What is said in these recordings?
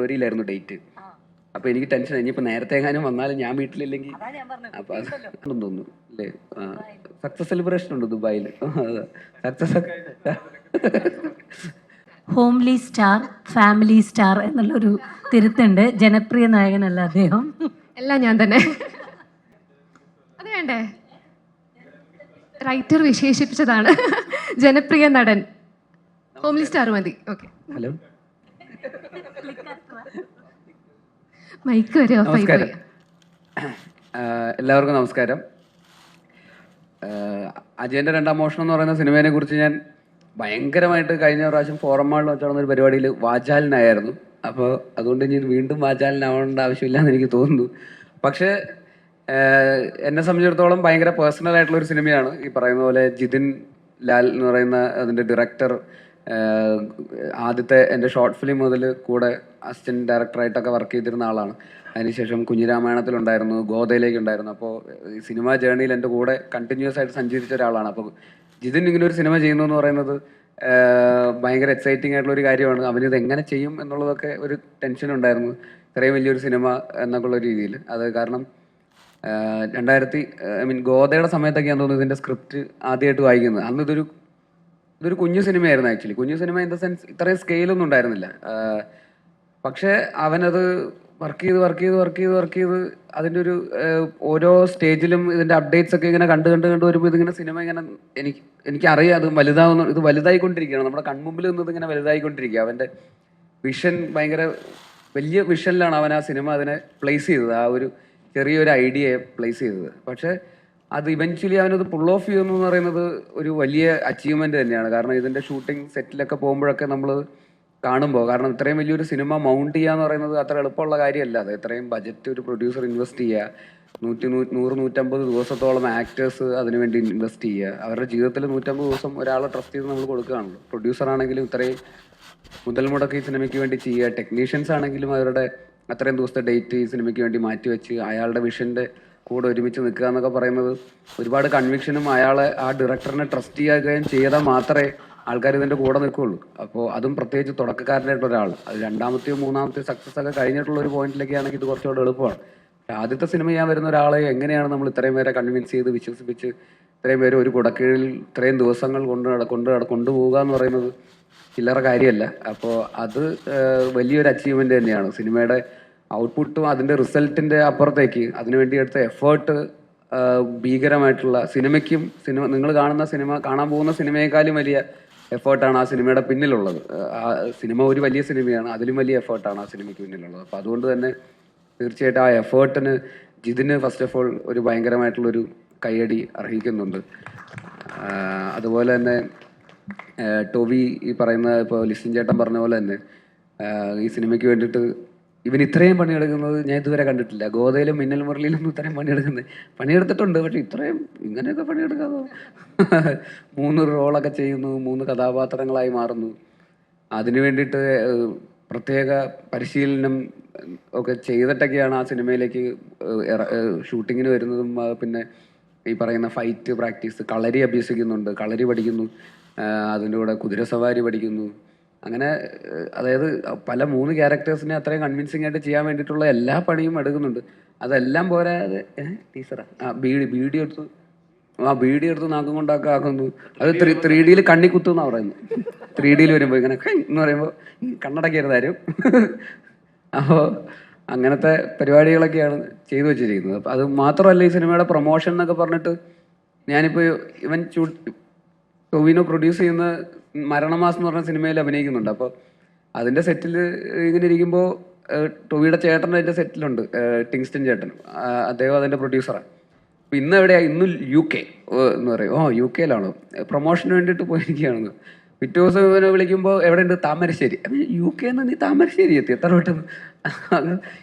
ഫെബ്രുവരിയിലായിരുന്നു date. അപ്പൊ എനിക്ക് tension ഇനിയിപ്പോ നേരത്തെ എങ്ങാനും വന്നാലും ഞാൻ വീട്ടിലില്ലെങ്കിൽ അതാ ഞാൻ പറഞ്ഞത്. അപ്പൊ അത് തോന്നുന്നു. അല്ലേ? സക്സസ് സെലിബ്രേഷൻ ഉണ്ട് ദുബായിൽ? Success homely star family star എന്നുള്ളൊരു തിരുത്തുണ്ട്. ജനപ്രിയ നായകനല്ല അദ്ദേഹം. എല്ലാം ഞാൻ തന്നെ. അത് വേണ്ടേ? റൈറ്റർ വിശേഷിപ്പിച്ചതാണ്. ജനപ്രിയ നടൻ. ഹോംലി സ്റ്റാർ മതി. ഓക്കെ ഹലോ മൈക്ക് വരെ ഓഫ് ആയി നമസ്കാരം. എല്ലാവർക്കും നമസ്കാരം. അജയന്റെ രണ്ടാം മോഷണം എന്ന് പറയുന്ന സിനിമയെ കുറിച്ച് ഞാൻ ഭയങ്കരമായിട്ട് കഴിഞ്ഞ പ്രാവശ്യം ഫോറം മാളിൽ വെച്ചാണ് ഒരു പരിപാടിയിൽ വാചാലിനായിരുന്നു. അപ്പോൾ അതുകൊണ്ട് ഇനി വീണ്ടും വാചാലിനാവേണ്ട ആവശ്യമില്ല എന്ന് എനിക്ക് തോന്നുന്നു. പക്ഷേ എന്നെ സംബന്ധിച്ചിടത്തോളം ഭയങ്കര പേഴ്സണൽ ആയിട്ടുള്ള ഒരു സിനിമയാണ്. ഈ പറയുന്ന പോലെ ജിതിൻ ലാൽ എന്ന് പറയുന്ന അതിന്റെ ഡയറക്ടർ ആദ്യത്തെ എന്റെ ഷോർട്ട് ഫിലിം മുതൽ കൂടെ അസിസ്റ്റന്റ് ഡയറക്ടറായിട്ടൊക്കെ വർക്ക് ചെയ്തിരുന്ന ആളാണ്. അതിനുശേഷം കുഞ്ഞിരാമായണത്തിലുണ്ടായിരുന്നു ഗോദയിലേക്ക് ഉണ്ടായിരുന്നു അപ്പോൾ സിനിമാ ജേർണിയിൽ എന്റെ കൂടെ കണ്ടിന്യൂസ് ആയിട്ട് സഞ്ചരിച്ച ഒരാളാണ്. അപ്പോൾ ജിതിൻ ഇങ്ങനെ ഒരു സിനിമ ചെയ്യുന്നു എന്ന് പറയുന്നത് ഭയങ്കര എക്സൈറ്റിംഗ് ആയിട്ടുള്ള ഒരു കാര്യമാണ്. അവനിത് എങ്ങനെ ചെയ്യും എന്നുള്ളതൊക്കെ ഒരു ടെൻഷൻ ഉണ്ടായിരുന്നു. ഇത്രയും വലിയൊരു സിനിമ എന്നൊക്കെ ഉള്ള രീതിയിൽ. അത് കാരണം രണ്ടായിരത്തി ഐ മീൻ ഗോദയുടെ സമയത്തൊക്കെയാണ് തോന്നുന്നത് ഇതിന്റെ സ്ക്രിപ്റ്റ് ആദ്യമായിട്ട് വായിക്കുന്നത്. അന്ന് ഇതൊരു ഇതൊരു കുഞ്ഞു സിനിമയായിരുന്നു ആക്ച്വലി. കുഞ്ഞു സിനിമ ഇൻ ദ സെൻസ് ഇത്രയും സ്കെയിലൊന്നും ഉണ്ടായിരുന്നില്ല. പക്ഷേ അവനത് വർക്ക് ചെയ്ത് വർക്ക് ചെയ്ത് വർക്ക് ചെയ്ത് വർക്ക് ചെയ്ത് അതിന്റെ ഒരു ഓരോ സ്റ്റേജിലും ഇതിന്റെ അപ്ഡേറ്റ്സ് ഒക്കെ ഇങ്ങനെ കണ്ട് കണ്ട് കണ്ട് വരുമ്പോൾ ഇതിങ്ങനെ സിനിമ ഇങ്ങനെ എനിക്ക് എനിക്കറിയാം അത് വലുതാവുന്നു ഇത് വലുതായിക്കൊണ്ടിരിക്കുകയാണ്. നമ്മുടെ കൺമുമ്പിൽ നിന്നത് ഇങ്ങനെ വലുതായിക്കൊണ്ടിരിക്കുക അവന്റെ വിഷൻ ഭയങ്കര വലിയ വിഷനിലാണ് അവൻ ആ സിനിമ അതിനെ പ്ലേസ് ചെയ്തത്. ആ ഒരു ചെറിയൊരു ഐഡിയയെ പ്ലേസ് ചെയ്തത്. പക്ഷേ അത് ഇവൻച്വലി അവനത് പുൾ ഓഫ് ചെയ്യുന്നു എന്ന് പറയുന്നത് ഒരു വലിയ അച്ചീവ്മെന്റ് തന്നെയാണ്. കാരണം ഇതിന്റെ ഷൂട്ടിംഗ് സെറ്റിലൊക്കെ പോകുമ്പോഴൊക്കെ നമ്മൾ കാണുമ്പോൾ കാരണം ഇത്രയും വലിയൊരു സിനിമ മൗണ്ട് ചെയ്യുക എന്ന് പറയുന്നത് അത്ര എളുപ്പമുള്ള കാര്യമല്ല. അത് ഇത്രയും ബജറ്റ് ഒരു പ്രൊഡ്യൂസർ ഇൻവെസ്റ്റ് ചെയ്യുക നൂറ്റി നൂ നൂറ് നൂറ്റമ്പത് ദിവസത്തോളം ആക്ടേഴ്സ് അതിനുവേണ്ടി ഇൻവെസ്റ്റ് ചെയ്യുക അവരുടെ ജീവിതത്തിൽ നൂറ്റമ്പത് ദിവസം ഒരാളെ ട്രസ്റ്റ് ചെയ്ത് നമ്മൾ കൊടുക്കുകയാണല്ലോ. പ്രൊഡ്യൂസർ ആണെങ്കിലും ഇത്രയും മുതൽ മുടക്ക് ഈ സിനിമയ്ക്ക് വേണ്ടി ചെയ്യുക. ടെക്നീഷ്യൻസ് ആണെങ്കിലും അവരുടെ അത്രയും ദിവസത്തെ ഡേറ്റ് ഈ സിനിമയ്ക്ക് വേണ്ടി മാറ്റി വെച്ച് അയാളുടെ വിഷന്റെ കൂടെ ഒരുമിച്ച് നിൽക്കുക എന്നൊക്കെ പറയുന്നത് ഒരുപാട് കൺവിക്ഷനും അയാളെ ആ ഡയറക്ടറിനെ ട്രസ്റ്റ് ചെയ്യുകയും ചെയ്താൽ മാത്രമേ ആൾക്കാർ ഇതിന്റെ കൂടെ നിൽക്കുകയുള്ളൂ. അപ്പോൾ അതും പ്രത്യേകിച്ച് തുടക്കക്കാരനായിട്ടുള്ള ഒരാൾ അത് രണ്ടാമത്തെയോ മൂന്നാമത്തെയോ സക്സസ് ഒക്കെ കഴിഞ്ഞിട്ടുള്ള ഒരു പോയിന്റിലേക്ക് ആണെങ്കിൽ ഇത് കുറച്ചുകൂടെ എളുപ്പമാണ്. ആദ്യത്തെ സിനിമ ചെയ്യാൻ വരുന്ന ഒരാളെ എങ്ങനെയാണ് നമ്മൾ ഇത്രയും പേരെ കൺവിൻസ് ചെയ്ത് വിശ്വസിപ്പിച്ച് ഇത്രയും പേര് ഒരു കുടക്കീഴിൽ ഇത്രയും ദിവസങ്ങൾ കൊണ്ട് കൊണ്ട് കൊണ്ടുപോകുക എന്ന് പറയുന്നത് ചില്ലറ കാര്യമല്ല. അപ്പോൾ അത് വലിയൊരു അച്ചീവ്മെന്റ് തന്നെയാണ്. സിനിമയുടെ ഔട്ട്പുട്ടും അതിന്റെ റിസൾട്ടിന്റെ അപ്പുറത്തേക്ക് അതിനുവേണ്ടി എടുത്ത എഫേർട്ട് ഭീകരമായിട്ടുള്ള സിനിമയ്ക്കും സിനിമ നിങ്ങൾ കാണുന്ന സിനിമ കാണാൻ പോകുന്ന സിനിമയെക്കാളും വലിയ എഫേർട്ടാണ് ആ സിനിമയുടെ പിന്നിലുള്ളത്. ആ സിനിമ ഒരു വലിയ സിനിമയാണ് അതിലും വലിയ എഫേർട്ടാണ് ആ സിനിമയ്ക്ക് പിന്നിലുള്ളത്. അപ്പോൾ അതുകൊണ്ട് തന്നെ തീർച്ചയായിട്ടും ആ എഫേർട്ടിന് ജിതിന് ഫസ്റ്റ് ഓഫ് ഓൾ ഒരു ഭയങ്കരമായിട്ടുള്ളൊരു കൈയടി അർഹിക്കുന്നുണ്ട്. അതുപോലെ തന്നെ ടോവി ഈ പറയുന്ന ഇപ്പോൾ ലിസ്റ്റിൻ ചേട്ടൻ പറഞ്ഞ പോലെ തന്നെ ഈ സിനിമയ്ക്ക് വേണ്ടിയിട്ട് ഇവൻ ഇത്രയും പണിയെടുക്കുന്നത് ഞാൻ ഇതുവരെ കണ്ടിട്ടില്ല. ഗോതയിലും മിന്നൽ മുരളിയിലും ഇത്രയും പണിയെടുക്കുന്നത്. പണിയെടുത്തിട്ടുണ്ട്. പക്ഷെ ഇത്രയും ഇങ്ങനെയൊക്കെ പണിയെടുക്കാതോ മൂന്ന് റോളൊക്കെ ചെയ്യുന്നു. മൂന്ന് കഥാപാത്രങ്ങളായി മാറുന്നു. അതിനു വേണ്ടിയിട്ട് പ്രത്യേക പരിശീലനം ഒക്കെ ചെയ്തിട്ടൊക്കെയാണ് ആ സിനിമയിലേക്ക് ഷൂട്ടിങ്ങിന് വരുന്നതും പിന്നെ ഈ പറയുന്ന ഫൈറ്റ് പ്രാക്ടീസ് കളരി അഭ്യസിക്കുന്നുണ്ട്. കളരി പഠിക്കുന്നു. അതിന്റെ കൂടെ കുതിരസവാരി പഠിക്കുന്നു. അങ്ങനെ അതായത് പല മൂന്ന് ക്യാരക്ടേഴ്സിനെ അത്രയും കൺവിൻസിങ് ആയിട്ട് ചെയ്യാൻ വേണ്ടിയിട്ടുള്ള എല്ലാ പണിയും എടുക്കുന്നുണ്ട്. അതെല്ലാം പോരാതെ ടീച്ചറാ ആ ബീഡി ബീഡി എടുത്ത് ആ ബീഡി എടുത്ത് നാക്കും കൊണ്ടൊക്കെ ആക്കുന്നു. അത് ത്രീ ത്രീ ഡിയിൽ കണ്ണി കുത്തുന്നാ പറയുന്നത്. ത്രീ ഡിയിൽ വരുമ്പോൾ ഇങ്ങനെ എന്ന് പറയുമ്പോൾ കണ്ണടക്കരുതായിരും അപ്പോൾ അങ്ങനത്തെ പരിപാടികളൊക്കെയാണ് ചെയ്തു വെച്ചിരിക്കുന്നത്. അപ്പം അത് മാത്രമല്ല ഈ സിനിമയുടെ പ്രൊമോഷൻ എന്നൊക്കെ പറഞ്ഞിട്ട് ഞാനിപ്പോൾ ഇവൻ ടൊവിനോ പ്രൊഡ്യൂസ് ചെയ്യുന്ന മരണമാസം എന്ന് പറഞ്ഞ സിനിമയിൽ അഭിനയിക്കുന്നുണ്ട്. അപ്പോൾ അതിന്റെ സെറ്റിൽ ഇങ്ങനെ ഇരിക്കുമ്പോൾ ടൊവിയുടെ ചേട്ടൻ അതിന്റെ സെറ്റിലുണ്ട് ടിങ്സ്റ്റൻ ചേട്ടൻ. അദ്ദേഹം അതിന്റെ പ്രൊഡ്യൂസറാണ് അപ്പോൾ ഇന്ന് എവിടെയാണ് ഇന്ന് യു കെ എന്ന് പറയും. ഓ യു കെയിലാണോ പ്രൊമോഷന് വേണ്ടിയിട്ട് പോയിരിക്കുകയാണെന്ന്. പിറ്റേ ദിവസം ഇവനെ വിളിക്കുമ്പോൾ എവിടെയുണ്ട്? താമരശ്ശേരി. അപ്പൊ യു കെ എന്ന് നീ താമരശ്ശേരി എത്തി. എത്ര പെട്ടെന്ന്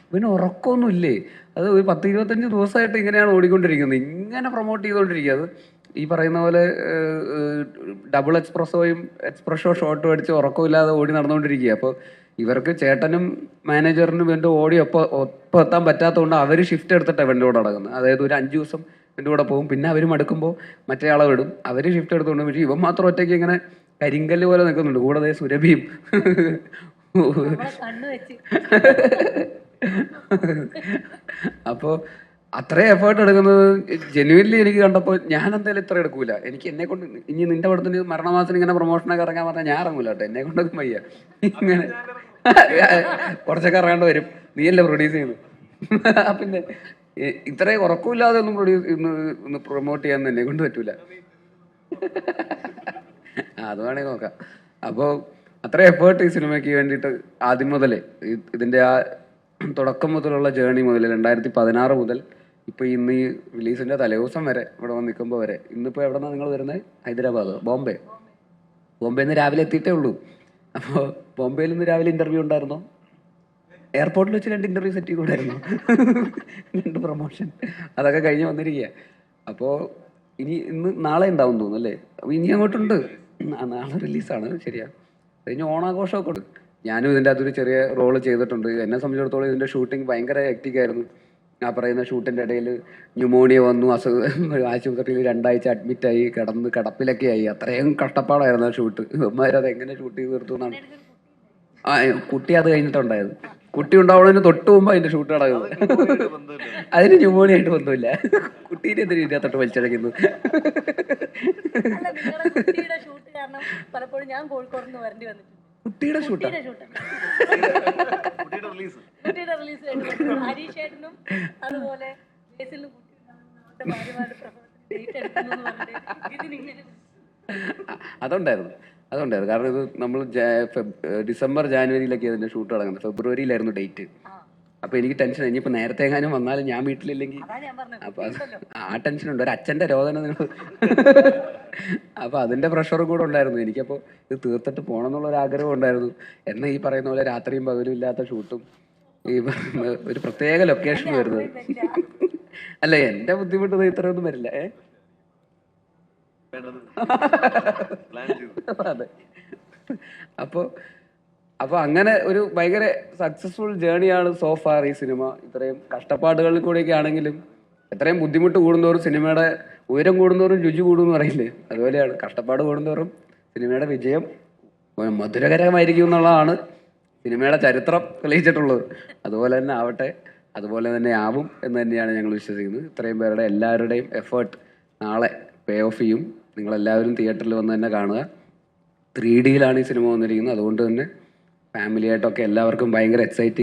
ഇവന് ഉറക്കമൊന്നുമില്ലേ അത് ഒരു പത്ത് ഇരുപത്തഞ്ച് ദിവസമായിട്ട് ഇങ്ങനെയാണ് ഓടിക്കൊണ്ടിരിക്കുന്നത്. ഇങ്ങനെ പ്രൊമോട്ട് ചെയ്തുകൊണ്ടിരിക്കുക അത് ഈ പറയുന്ന പോലെ ഡബിൾ എക്സ്പ്രസോയും എക്സ്പ്രഷോ ഷോട്ടും അടിച്ച് ഉറക്കമില്ലാതെ ഓടി നടന്നുകൊണ്ടിരിക്കുക അപ്പോൾ ഇവർക്ക് ചേട്ടനും മാനേജറിനും വേണ്ടി ഓടി ഒപ്പം ഒപ്പം എത്താൻ പറ്റാത്തതുകൊണ്ട് അവർ ഷിഫ്റ്റ് എടുത്തിട്ട് ഇവന്റെ കൂടെ നടക്കുന്നത്. അതായത് ഒരു അഞ്ച് ദിവസം ഇവന്റെ കൂടെ പോകും. പിന്നെ അവർ മടുക്കുമ്പോൾ മറ്റേ ആളെ വിടും. അവർ ഷിഫ്റ്റ് എടുത്തുകൊണ്ട് പക്ഷേ ഇവൻ മാത്രം ഒറ്റയ്ക്ക് ഇങ്ങനെ കരിങ്കല്ല് പോലെ നിൽക്കുന്നുണ്ട്. കൂടാതെ സുരഭിയും. അപ്പോൾ അത്രയും എഫേർട്ട് എടുക്കുന്നത് ജെന്യുവൻലി എനിക്ക് കണ്ടപ്പോൾ ഞാൻ എന്തായാലും ഇത്ര എടുക്കൂല. എനിക്ക് എന്നെ കൊണ്ട് ഇനി നിന്റെ പടത്തിന് മരണമാസത്തിന് ഇങ്ങനെ പ്രൊമോഷനൊക്കെ ഇറങ്ങാൻ പറഞ്ഞാൽ ഞാൻ ഇറങ്ങൂല കേട്ടോ. എന്നെ കൊണ്ടൊന്നും വയ്യ. ഇങ്ങനെ. കുറച്ചൊക്കെ ഇറങ്ങേണ്ടി വരും. നീയല്ലേ പ്രൊഡ്യൂസ് ചെയ്യുന്നത്? പിന്നെ ഇത്രയും ഉറക്കമില്ലാതെ ഒന്നും പ്രൊഡ്യൂസ് ഒന്ന് പ്രൊമോട്ട് ചെയ്യാൻ എന്നെ കൊണ്ട് പറ്റൂല. അത് വേണമെങ്കിൽ നോക്കാം. അപ്പോൾ അത്ര എഫേർട്ട് ഈ സിനിമയ്ക്ക് വേണ്ടിയിട്ട് ആദ്യം മുതലേ ഇതിന്റെ ആ തുടക്കം മുതലുള്ള ജേണി മുതൽ രണ്ടായിരത്തി പതിനാറ് മുതൽ ഇപ്പൊ ഇന്ന് ഈ റിലീസിന്റെ തലേദിവസം വരെ ഇവിടെ വന്ന് നിൽക്കുമ്പോൾ വരെ ഇന്നിപ്പോ എവിടെ നിന്നാണ് നിങ്ങൾ വരുന്നത്? ഹൈദരാബാദ് ബോംബെ. ബോംബെയിൽ നിന്ന് രാവിലെ എത്തിയിട്ടേ ഉള്ളൂ. അപ്പോൾ ബോംബെയിൽ നിന്ന് രാവിലെ ഇന്റർവ്യൂ ഉണ്ടായിരുന്നോ? എയർപോർട്ടിൽ വെച്ച് രണ്ട് ഇന്റർവ്യൂ സെറ്റ് ചെയ്തുകൂടായിരുന്നു രണ്ട് പ്രൊമോഷൻ അതൊക്കെ കഴിഞ്ഞ് വന്നിരിക്കുക അപ്പോൾ ഇനി ഇന്ന് നാളെ ഉണ്ടാവും തോന്നുന്നു അല്ലേ? ഇനി അങ്ങോട്ടുണ്ട്. നാളെ റിലീസാണ് ശരിയാ. കഴിഞ്ഞ ഓണാഘോഷമൊക്കെ ഉണ്ട്. ഞാനും ഇതിന്റെ അകത്തൊരു ചെറിയ റോൾ ചെയ്തിട്ടുണ്ട്. എന്നെ സംബന്ധിച്ചിടത്തോളം ഇതിന്റെ ഷൂട്ടിംഗ് ഭയങ്കര ആയിരുന്നു. ആ പറയുന്ന ഷൂട്ടിന്റെ ഇടയിൽ ന്യൂമോണിയ വന്നു അസുഖം ആശുപത്രിയിൽ രണ്ടാഴ്ച അഡ്മിറ്റായി കിടന്ന് കിടപ്പിലൊക്കെ ആയി. അത്രയും കഷ്ടപ്പാടായിരുന്നു ആ ഷൂട്ട്. ഇവന്മാരത് എങ്ങനെ ഷൂട്ട് ചെയ്ത് തീർത്തു എന്നാണ്. ആ കുട്ടി അത് കഴിഞ്ഞിട്ടുണ്ടായത്. കുട്ടി ഉണ്ടാവുന്നതിന് തൊട്ട് മുമ്പ് അതിന്റെ ഷൂട്ട് നടക്കുന്നത്. അതിന് ന്യൂമോണിയ ആയിട്ട് ബന്ധമില്ല. കുട്ടീനെ എന്തിനു ഇതിനകത്തോട്ട് വലിച്ചടയ്ക്കുന്നു അല്ല ഷൂട്ട് കാരണം പലപ്പോഴും ഞാൻ കോഴിക്കോട് നിന്ന് വരേണ്ടി വന്നിട്ടുണ്ട്. കുട്ടിയുടെ ഷൂട്ടാ കുട്ടിയുടെ ഷൂട്ട് കുട്ടിയുടെ റിലീസ് ഹരീഷ് ഏട്ടനും അതുപോലെ അതുണ്ടായിരുന്നു. അതുണ്ടായിരുന്നു. കാരണം ഇത് നമ്മൾ ഡിസംബർ ജാനുവരിയിലൊക്കെ അതിന്റെ ഷൂട്ട് തുടങ്ങുന്നത് ഫെബ്രുവരിയിലായിരുന്നു ഡേറ്റ് അപ്പൊ എനിക്ക് ടെൻഷൻ ഇനിയിപ്പോ നേരത്തെ എങ്ങാനും വന്നാലും ഞാൻ വീട്ടിലില്ലെങ്കിൽ അപ്പൊ ആ ടെൻഷൻ ഉണ്ട്. ഒരു അച്ഛന്റെ രോദന നിങ്ങൾ അപ്പൊ അതിന്റെ പ്രഷറും കൂടെ ഉണ്ടായിരുന്നു. എനിക്കപ്പോ ഇത് തീർത്തിട്ട് പോകണം എന്നുള്ള ഒരു ആഗ്രഹം ഉണ്ടായിരുന്നു. എന്നാ ഈ പറയുന്ന പോലെ രാത്രിയും പകലും ഇല്ലാത്ത ഷൂട്ടും ഈ പറയുന്ന ഒരു പ്രത്യേക ലൊക്കേഷൻ വരുന്നത്. അല്ല എന്റെ ബുദ്ധിമുട്ട് ഇത്രയൊന്നും വരില്ല. ഏ? അതെ. അപ്പോ അപ്പൊ അങ്ങനെ ഒരു ഭയങ്കര സക്സസ്ഫുൾ ജേണിയാണ് സോ ഫാർ ഈ സിനിമ ഇത്രയും കഷ്ടപ്പാടുകളിൽ കൂടെയൊക്കെ ആണെങ്കിലും എത്രയും ബുദ്ധിമുട്ട് കൂടുന്നതോറും സിനിമയുടെ ഉയരം കൂടുന്നതോറും രുചി കൂടുമെന്ന് പറയില്ലേ? അതുപോലെയാണ് കഷ്ടപ്പാട് കൂടുന്നതോറും സിനിമയുടെ വിജയം മധുരകരമായിരിക്കും എന്നുള്ളതാണ് സിനിമയുടെ ചരിത്രം തെളിയിച്ചിട്ടുള്ളത്. അതുപോലെ തന്നെ ആവട്ടെ അതുപോലെ തന്നെ ആവും എന്ന് തന്നെയാണ് ഞങ്ങൾ വിശ്വസിക്കുന്നത്. ഇത്രയും പേരുടെ എല്ലാവരുടെയും എഫേർട്ട് നാളെ പേ ഓഫ് ചെയ്യും. നിങ്ങളെല്ലാവരും തിയേറ്ററിൽ വന്ന് തന്നെ കാണുക. ത്രീ ഡിയിലാണ് ഈ സിനിമ വന്നിരിക്കുന്നത്. അതുകൊണ്ട് തന്നെ ഫാമിലിയായിട്ടൊക്കെ എല്ലാവർക്കും ഭയങ്കര എക്സൈറ്റിംഗ്